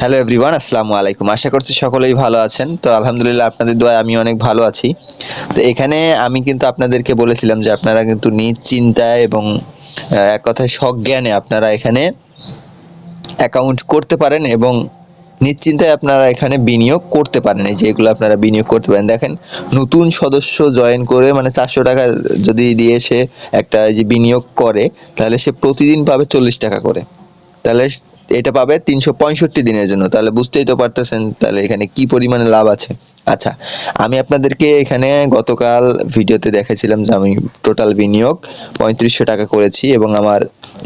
Hello everyone আসসালামু আলাইকুম। আশা করছি সকলেই ভালো আছেন। তো আলহামদুলিল্লাহ আপনাদের দোয়া আমি অনেক ভালো আছি। তো এখানে আমি কিন্তু আপনাদেরকে বলেছিলাম যে আপনারা কিন্তু নিজ চিন্তায় এবং এক কথায় সজ্ঞানে আপনারা এখানে অ্যাকাউন্ট করতে পারেন এবং নিশ্চিন্তায় আপনারা এখানে বিনিয়োগ করতে পারেন। এই যে এগুলো আপনারা বিনিয়োগ করতে পারেন। দেখেন, নতুন সদস্য জয়েন করে মানে চারশো টাকা যদি দিয়ে সে একটা যে বিনিয়োগ করে, তাহলে সে প্রতিদিন পাবে চল্লিশ টাকা করে। তাহলে এটা পাবে তিনশো পঁয়ষট্টি দিনের জন্য। তাহলে বুঝতেই তো পারতেছেন তাহলে এখানে কি পরিমাণে লাভ আছে। আচ্ছা আমি আপনাদেরকে এখানে গতকাল ভিডিওতে দেখাছিলাম যে আমি টোটাল বিনিয়োগ পঁয়ত্রিশশো টাকা করেছি এবং আমার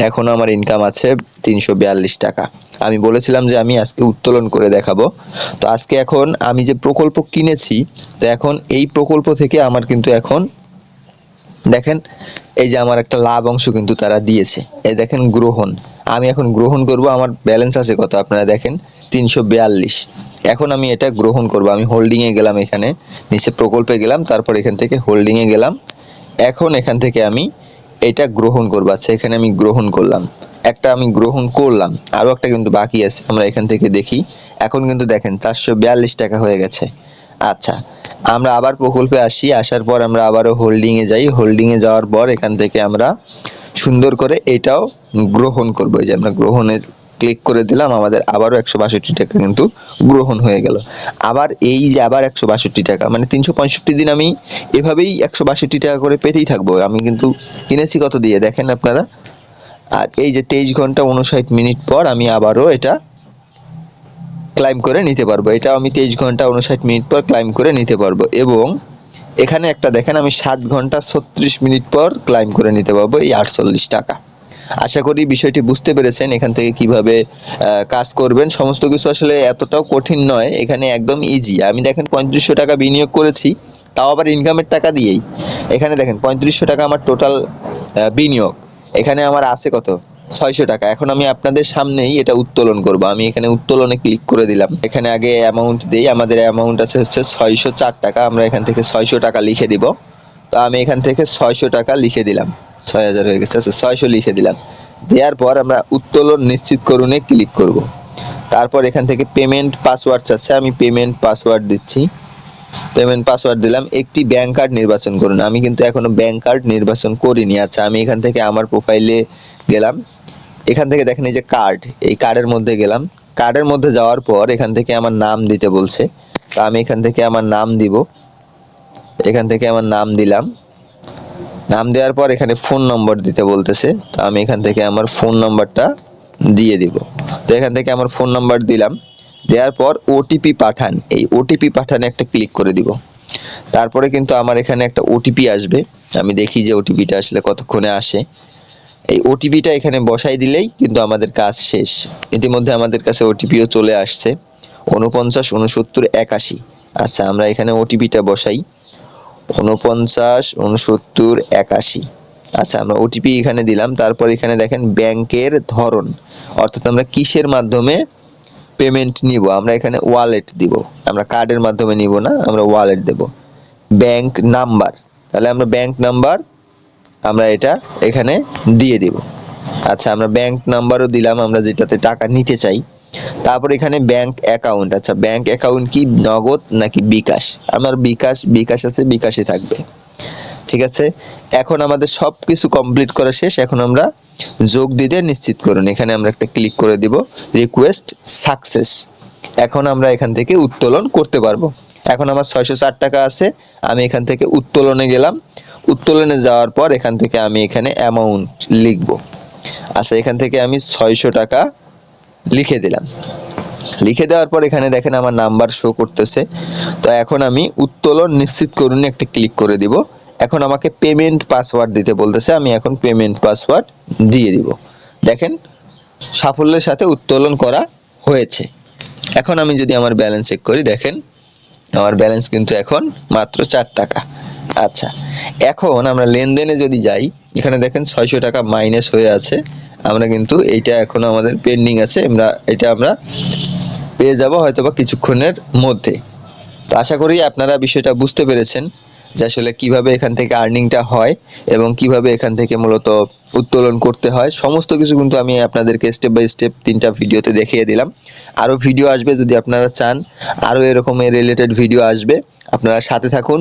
এখনও আমার ইনকাম আছে তিনশো বিয়াল্লিশ টাকা। আমি বলেছিলাম যে আমি আজকে উত্তোলন করে দেখাবো। তো আজকে এখন আমি যে প্রকল্প কিনেছি, তো এখন এই প্রকল্প থেকে আমার কিন্তু এখন দেখেন, এই যে আমার একটা লাভ অংশ কিন্তু তারা দিয়েছে। এই দেখেন গ্রহণ। আমি এখন গ্রহণ করব, আমার ব্যালেন্স আছে কত আপনারা দেখেন? তিনশো বিয়াল্লিশ। এখন আমি এটা গ্রহণ করব। আমি হোল্ডিংয়ে গেলাম এখানে, নিচে প্রকল্পে গেলাম, তারপর এখান থেকে হোল্ডিংয়ে গেলাম। এখন এখান থেকে আমি এটা গ্রহণ করব। আচ্ছা এখানে আমি গ্রহণ করলাম। একটা আমি গ্রহণ করলাম। আরও একটা কিন্তু বাকি আছে, আমরা এখান থেকে দেখি। এখন কিন্তু দেখেন, চারশো বিয়াল্লিশ টাকা হয়ে গেছে। আচ্ছা আমরা আবার প্রকল্পে আসি, আসার পর আমরা আবারও হোল্ডিংয়ে যাই হোল্ডিংয়ে যাওয়ার পর এখান থেকে আমরা সুন্দর করে এটাও গ্রহণ করব। এই যে আমরা গ্রহণে ক্লিক করে দিলাম, আমাদের আবারও একশো বাষট্টি টাকা কিন্তু গ্রহণ হয়ে গেল। আবার এই যে আবার একশো বাষট্টি টাকা মানে তিনশো পঁয়ষট্টি দিন আমি এভাবেই একশো বাষট্টি টাকা করে পেতেই থাকব। আমি কিন্তু কিনেছি কত দিয়ে, দেখেন আপনারা? আর এই যে তেইশ ঘণ্টা উনষাট মিনিট পর আমি আবারও এটা ক্লাইম করে নিতে পারব। এটা আমি তেইশ ঘণ্টা উনষাট মিনিট পর ক্লাইম করে নিতে পারব এবং এখানে একটা দেখেন আমি সাত ঘণ্টা ছত্রিশ মিনিট পর ক্লাইম করে নিতে পারব এই আটচল্লিশ টাকা। আশা করি বিষয়টি বুঝতে পেরেছেন এখান থেকে কীভাবে কাজ করবেন। সমস্ত কিছু আসলে এতটাও কঠিন নয়, এখানে একদম ইজি আমি দেখেন পঁয়ত্রিশশো টাকা বিনিয়োগ করেছি, তাও আবার ইনকামের টাকা দিয়েই। এখানে দেখেন পঁয়ত্রিশশো টাকা আমার টোটাল বিনিয়োগ। এখানে আমার আছে কত? ছয়শো টাকা। এখন আমি আপনাদের সামনেই এটা উত্তোলন করব। আমি এখানে উত্তোলনে ক্লিক করে দিলাম। এখানে আগে অ্যামাউন্ট দিই। আমাদের অ্যামাউন্ট আছে হচ্ছে ছয়শো চার টাকা। আমরা এখান থেকে ছয়শো টাকা লিখে দিব। তো আমি এখান থেকে ছয়শো টাকা লিখে দিলাম। ছয় হাজার হয়ে গেছে। আচ্ছা ছয়শো লিখে দিলাম। দেওয়ার পর আমরা উত্তোলন নিশ্চিত করুনে ক্লিক করব। তারপর এখান থেকে পেমেন্ট পাসওয়ার্ড চাচ্ছে আমি পেমেন্ট পাসওয়ার্ড দিচ্ছি। পেমেন্ট পাসওয়ার্ড দিলাম। একটি ব্যাঙ্ক কার্ড নির্বাচন করুন। আমি কিন্তু এখনও ব্যাংক কার্ড নির্বাচন করিনি। আচ্ছা আমি এখান থেকে আমার প্রোফাইলে গেলাম। এখান থেকে দেখেন এই যে কার্ড এই কার্ডের মধ্যে গেলাম। কার্ডের মধ্যে যাওয়ার পর এখান থেকে আমার নাম দিতে বলছে। তো আমি এখান থেকে আমার নাম দিব। এখান থেকে আমার নাম দিলাম। নাম দেওয়ার পর এখানে ফোন নম্বর দিতে বলতেছে। তো আমি এখান থেকে আমার ফোন নম্বরটা দিয়ে দিব। তো এখান থেকে আমার ফোন নম্বর দিলাম। দেওয়ার পর ওটিপি পাঠান। এই ওটিপি পাঠানে একটা ক্লিক করে দিব। তারপরে কিন্তু আমার এখানে একটা ওটিপি আসবে। আমি দেখি যে ওটিপিটা আসলে কতক্ষণে আসে। এই ওটিপিটা এখানে বসাই দিলেই কিন্তু আমাদের কাজ শেষ। ইতিমধ্যে আমাদের কাছে ওটিপিও চলে আসছে। উনপঞ্চাশ উনসত্তর একাশি। আচ্ছা আমরা এখানে ওটিপিটা বসাই। উনপঞ্চাশ উনসত্তর একাশি। আচ্ছা আমরা ওটিপি এখানে দিলাম। তারপর এখানে দেখেন ব্যাংকের ধরন। অর্থাৎ আমরা কিসের মাধ্যমে পেমেন্ট নিব? আমরা এখানে ওয়ালেট দিব। আমরা কার্ডের মাধ্যমে নিব না, আমরা ওয়ালেট দেব। ব্যাংক নাম্বার তাহলে আমরা ব্যাংক নাম্বার আমরা এটা এখানে দিয়ে দিব। আচ্ছা আমরা ব্যাংক নাম্বারও দিলাম, আমরা যেটাতে টাকা নিতে চাই। তারপর এখানে ব্যাংক অ্যাকাউন্ট আচ্ছা ব্যাংক অ্যাকাউন্ট কি নগদ নাকি বিকাশ? আমার বিকাশ বিকাশ আছে, বিকাশে থাকবে। ঠিক আছে? এখন আমাদের সব কিছু কমপ্লিট করা শেষ, এখন আমরা যোগ দিতে নিশ্চিত করুন। এখানে আমরা একটা ক্লিক করে দিব রিকোয়েস্ট সাকসেস এখন আমরা এখান থেকে উত্তোলন করতে পারব। এখন আমার ছয়শো চার টাকা আছে, আমি এখান থেকে উত্তোলনে গেলাম। উত্তোলনে যাওয়ার পর এখান থেকে আমি এখানে অ্যামাউন্ট লিখব। আচ্ছা এখান থেকে আমি ছয়শো টাকা লিখে দিলাম। লিখে দেওয়ার পর এখানে দেখেন আমার নাম্বার শো করতেছে। তো এখন আমি উত্তোলন নিশ্চিত করুন একটা ক্লিক করে দিব। এখন আমাকে পেমেন্ট পাসওয়ার্ড দিতে বলতেছে, আমি এখন পেমেন্ট পাসওয়ার্ড দিয়ে দিব। দেখেন, সাফল্যের সাথে উত্তোলন করা হয়েছে। এখন আমি যদি আমার ব্যালেন্স চেক করি, দেখেন আমার ব্যালেন্স কিন্তু এখন মাত্র চার টাকা। আচ্ছা এখন আমরা লেনদেনে যদি যাই, এখানে দেখেন ছয়শো টাকা মাইনাস হয়ে আছে। আমরা কিন্তু এইটা এখন আমাদের পেন্ডিং আছে। আমরা, এটা আমরা পেয়ে যাব হয়তো বা কিছুক্ষণের মধ্যে। তো আশা করি আপনারা বিষয়টা বুঝতে পেরেছেন। যে আসলে কীভাবে এখান থেকে আর্নিংটা হয় এবং কীভাবে এখান থেকে মূলত উত্তোলন করতে হয়, সমস্ত কিছু কিন্তু আমি আপনাদেরকে স্টেপ বাই স্টেপ তিনটা ভিডিওতে দেখিয়ে দিলাম। আরও ভিডিও আসবে যদি আপনারা চান, আরও এরকমের রিলেটেড ভিডিও আসবে, আপনারা সাথে থাকুন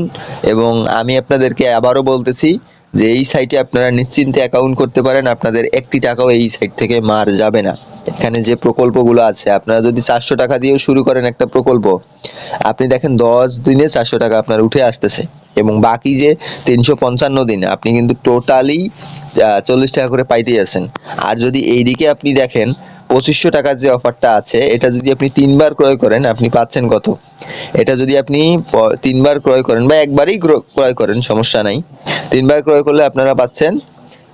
এবং আমি আপনাদেরকে আবারও বলতেছি যে এই সাইটে আপনারা নিশ্চিন্তে অ্যাকাউন্ট করতে পারেন, আপনাদের একটি টাকাও এই সাইট থেকে মার যাবে না। এখানে যে প্রকল্পগুলো আছে, আপনারা যদি চারশো টাকা দিয়েও শুরু করেন একটা প্রকল্প আপনি দেখেন দশ দিনে চারশো টাকা আপনার উঠে আসতেছে এবং বাকি যে তিনশো পঞ্চান্ন দিন, আপনি কিন্তু টোটালি চল্লিশ টাকা করে পাইতেই আছেন। আর যদি এইদিকে আপনি দেখেন, পঁচিশশো টাকার যে অফারটা আছে, এটা যদি আপনি তিনবার ক্রয় করেন, আপনি পাচ্ছেন কত? এটা যদি আপনি তিনবার ক্রয় করেন বা একবারই ক্রয় করেন, সমস্যা নাই। তিনবার ক্রয় করলে আপনারা পাচ্ছেন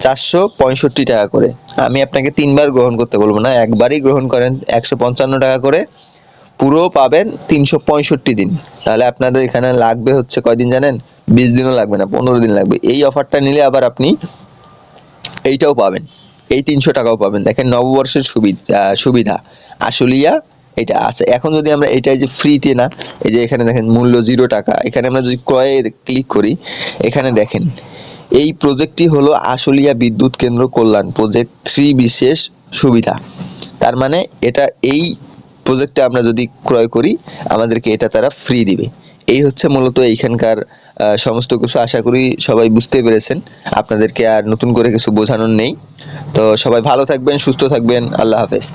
চারশো পঁয়ষট্টি টাকা করে। আমি আপনাকে তিনবার গ্রহণ করতে বলব না, একবারই গ্রহণ করেন একশো পঞ্চান্ন টাকা করে। পুরো পাবেন তিনশো পঁয়ষট্টি দিন। তাহলে আপনাদের এখানে লাগবে হচ্ছে কয়দিন জানেন? বিশ দিনও লাগবে না, পনেরো দিন লাগবে। এই অফারটা নিলে আবার আপনি এইটাও পাবেন। এই তিনশো টাকাও পাবেন। দেখেন নববর্ষের সুবিধা সুবিধা। আশুলিয়া, এটা আছে। এখন যদি আমরা এটাই যে ফ্রিতে না, এই যে এখানে দেখেন মূল্য জিরো টাকা। এখানে আমরা যদি ক্রয়ে ক্লিক করি, এখানে দেখেন, এই প্রজেক্টটি হলো আশুলিয়া বিদ্যুৎ কেন্দ্র কল্যাণ প্রজেক্ট থ্রি বিশেষ সুবিধা। তার মানে এটা এই প্রজেক্টটা আমরা যদি ক্রয় করি, আমাদেরকে এটা তারা ফ্রি দিবে। এই হচ্ছে মূলত এইখানকার সমস্ত কিছু। আশা করি সবাই বুঝতে পেরেছেন। আপনাদেরকে আর নতুন করে কিছু বোঝানোর নেই। তো সবাই ভালো থাকবেন, সুস্থ থাকবেন। আল্লাহ হাফেজ।